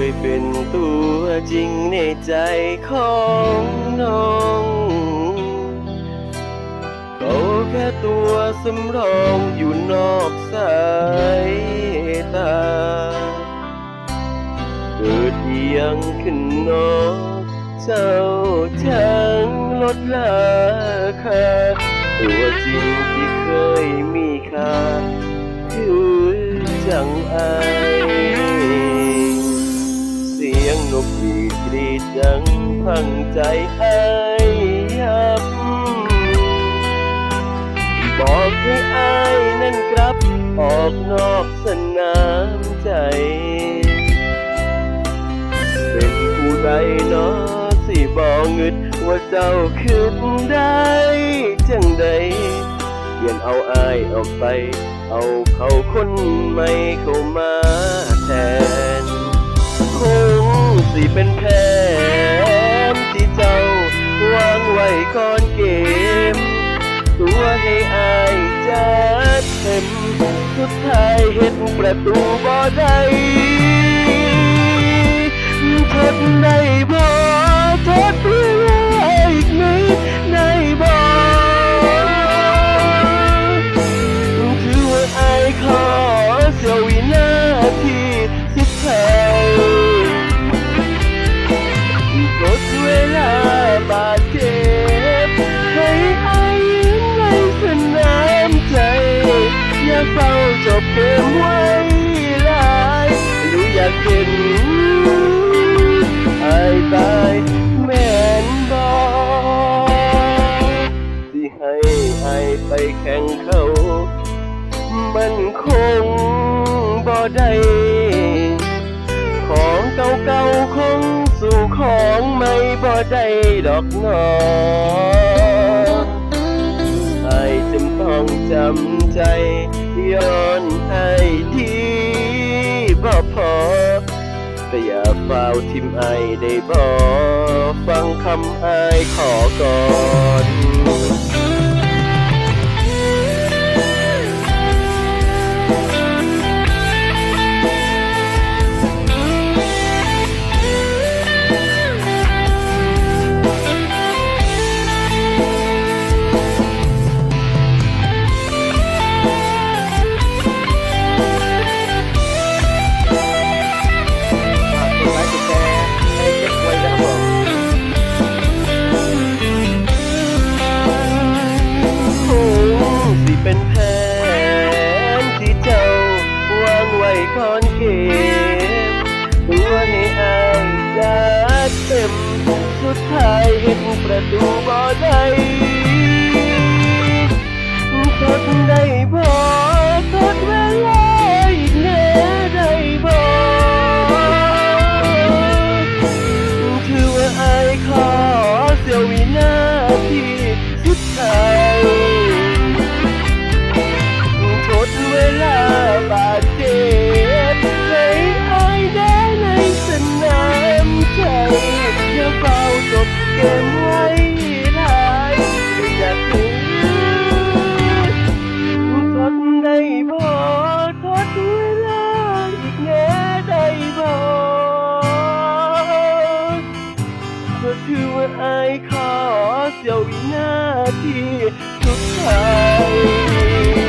เคยเป็นตัวจริงในใจของน้องเขาแค่ตัวสำรองอยู่นอกสาย ขึ้นนอกเจ้าช่างลดราคาตัวจริงที่เคยมีค่าคือจังอายเสียงนกหวีดกรีดดังพังใจอายยับ บอกให้อายนั่นกลับ ออกนอกสนามใจ เป็นผู้ใดเนาะสิบอกเงิดว่าเจ้าคิดได้จังใดเปลี่ยนเอาอายออกไป เอาเขาคนใหม่เข้ามาแทน คงสิเป็นแผนที่เจ้าวางไว้ก่อนเกม ตัวให้อายจัดเต็ม สุดท้ายเห็นประตูบ่ได้ ทดได้บ่ทดเพื่ออีกนิดได้บ่ถือว่าไอายขอเสียววินาทีสุดท้ายลดเวลาบาดเจ็บให้ไอายยิ้มในสนามใจ อย่าเฝ้าจบเกมไว้ลายหรืออยากเห็น แข่งเขา มันคงบ่ได้ของเก่าๆคงสู่ของใหม่บ่ได้ดอกหนอไอ้จำต้องจำใจย้อนให้ดีบ่พอแต่อย่าเฝ้าทิมไอได้บ่ฟังคำไอขอก่อน อนเกมตัวให้อายจัดเต็มสุดท้ายเห็นประตูบ่ได้ทดได้บ่ทดเวลาอีกแน่ได้บ่ถือว่าอายขอ ถือว่าอายขอเสียววินาทีสุดท้าย